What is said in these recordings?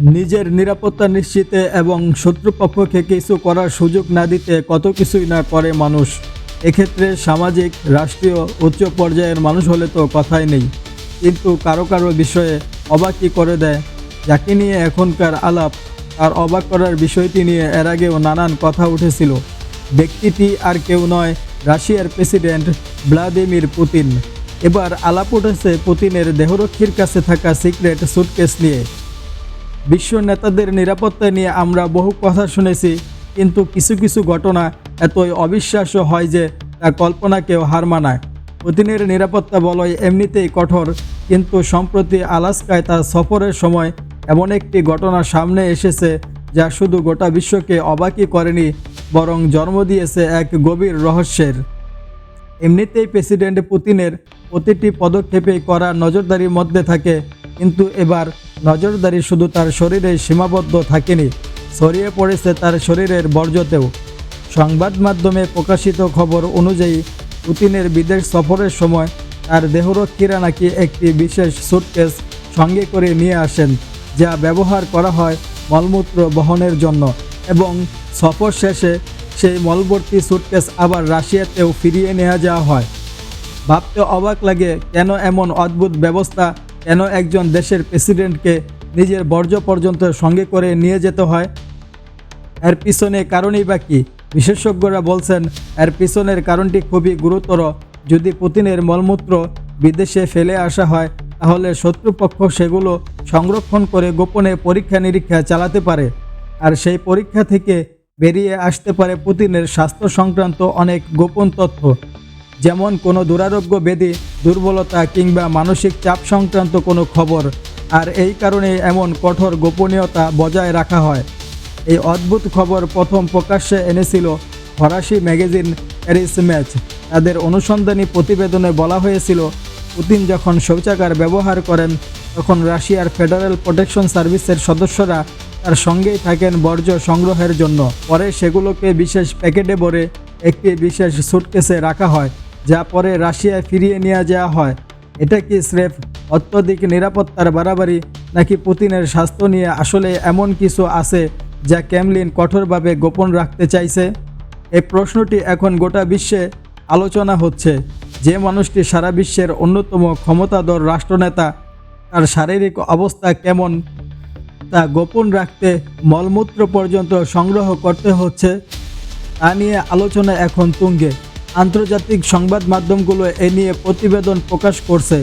নিজের নিরাপত্তা নিশ্চিতে এবং শত্রুপক্ষকে কিছু করার সুযোগ না দিতে কত কিছুই না করে মানুষ। এক্ষেত্রে সামাজিক, রাষ্ট্রীয়, উচ্চ পর্যায়ের মানুষ হলে তো কথাই নেই। কিন্তু কারও কারও বিষয়ে অবাকই করে দেয়? যাকে নিয়ে এখনকার আলাপ আর অবাক করার বিষয়টি নিয়ে এর আগেও নানান কথা উঠেছিল। ব্যক্তিটি আর কেউ নয়, রাশিয়ার প্রেসিডেন্ট ভ্লাদিমির পুতিন। এবার আলাপ উঠেছে পুতিনের দেহরক্ষীর কাছে থাকা সিক্রেট সুটকেস নিয়ে। বিশ্ব নেতাদের নিরাপত্তা নিয়ে আমরা বহু কথা শুনেছি, কিন্তু কিছু কিছু ঘটনা এতই অবিশ্বাস্য হয় যে তা কল্পনাকেও হার মানায়। পুতিনের নিরাপত্তা বলয় এমনিতেই কঠোর, কিন্তু সম্প্রতি আলাস্কায় তার সফরের সময় এমন একটি ঘটনা সামনে এসেছে যা শুধু গোটা বিশ্বকে অবাকই করেনি, বরং জন্ম দিয়েছে এক গভীর রহস্যের। এমনিতেই প্রেসিডেন্ট পুতিনের প্রতিটি পদক্ষেপে করা নজরদারির মধ্যে থাকে, কিন্তু এবার নজরদারি শুধু তার শরীরে সীমাবদ্ধ থাকেনি, ছড়িয়ে পড়েছে তার শরীরের বর্জ্যতেও। সংবাদ মাধ্যমে প্রকাশিত খবর অনুযায়ী, পুতিনের বিদেশ সফরের সময় তার দেহরক্ষীরা নাকি একটি বিশেষ সুটকেস সঙ্গে করে নিয়ে আসেন, যা ব্যবহার করা হয় মলমূত্র বহনের জন্য এবং সফর শেষে সেই মলবর্তী সুটকেস আবার রাশিয়াতেও ফিরিয়ে নেওয়া যাওয়া হয়। ভাবতে অবাক লাগে কেন এমন অদ্ভুত ব্যবস্থা কেন একজন দেশের প্রেসিডেন্টকে নিজের বর্জ্য পর্যন্ত সঙ্গে করে নিয়ে যেতে হয়? এর পিছনে কারণই বা কী? বিশেষজ্ঞরা বলছেন, এর পিছনের কারণটি খুবই গুরুতর। যদি পুতিনের মলমূত্র বিদেশে ফেলে আসা হয়, তাহলে শত্রুপক্ষ সেগুলো সংরক্ষণ করে গোপনে পরীক্ষা নিরীক্ষা চালাতে পারে। আর সেই পরীক্ষা থেকে বেরিয়ে আসতে পারে পুতিনের স্বাস্থ্য সংক্রান্ত অনেক গোপন তথ্য। যেমন কোনো দুরারোগ্য বেদি দুর্বলতা কিংবা মানসিক চাপ সংক্রান্ত কোনো খবর। আর এই কারণে এমন কঠোর গোপনীয়তা বজায় রাখা হয়। এই অদ্ভুত খবর প্রথম প্রকাশ্যে এনেছিল ফরাসি ম্যাগাজিন প্যারিস ম্যাচ। তাদের অনুসন্ধানী প্রতিবেদনে বলা হয়েছিল, পুতিন যখন শৌচাগার ব্যবহার করেন, তখন রাশিয়ার ফেডারেল প্রোটেকশন সার্ভিসের সদস্যরা তার সঙ্গেই থাকেন বর্জ্য সংগ্রহের জন্য। পরে সেগুলোকে বিশেষ প্যাকেটে ভরে একটি বিশেষ সুটকেসে রাখা হয়। যা পরে রাশিয়ায় ফিরিয়ে নিয়ে যাওয়া হয়। এটা কি স্রেফ অত্যধিক নিরাপত্তার বাড়াবাড়ি, নাকি পুতিনের স্বাস্থ্য নিয়ে আসলে এমন কিছু আছে যা ক্যামলিন কঠোরভাবে গোপন রাখতে চাইছে? এই প্রশ্নটি এখন গোটা বিশ্বে আলোচনা হচ্ছে। যে মানুষটি সারা বিশ্বের অন্যতম ক্ষমতাধর রাষ্ট্রনেতা, তার শারীরিক অবস্থা কেমন, তা গোপন রাখতে মলমূত্র পর্যন্ত সংগ্রহ করতে হচ্ছে, তা নিয়ে আলোচনা এখন তুঙ্গে। আন্তর্জাতিক সংবাদ মাধ্যমগুলো এ নিয়ে প্রতিবেদন প্রকাশ করছে।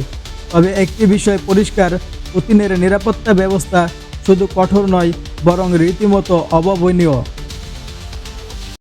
তবে একটি বিষয় পরিষ্কার, পুতিনের নিরাপত্তা ব্যবস্থা শুধু কঠোর নয়, বরং রীতিমতো অভাবনীয়।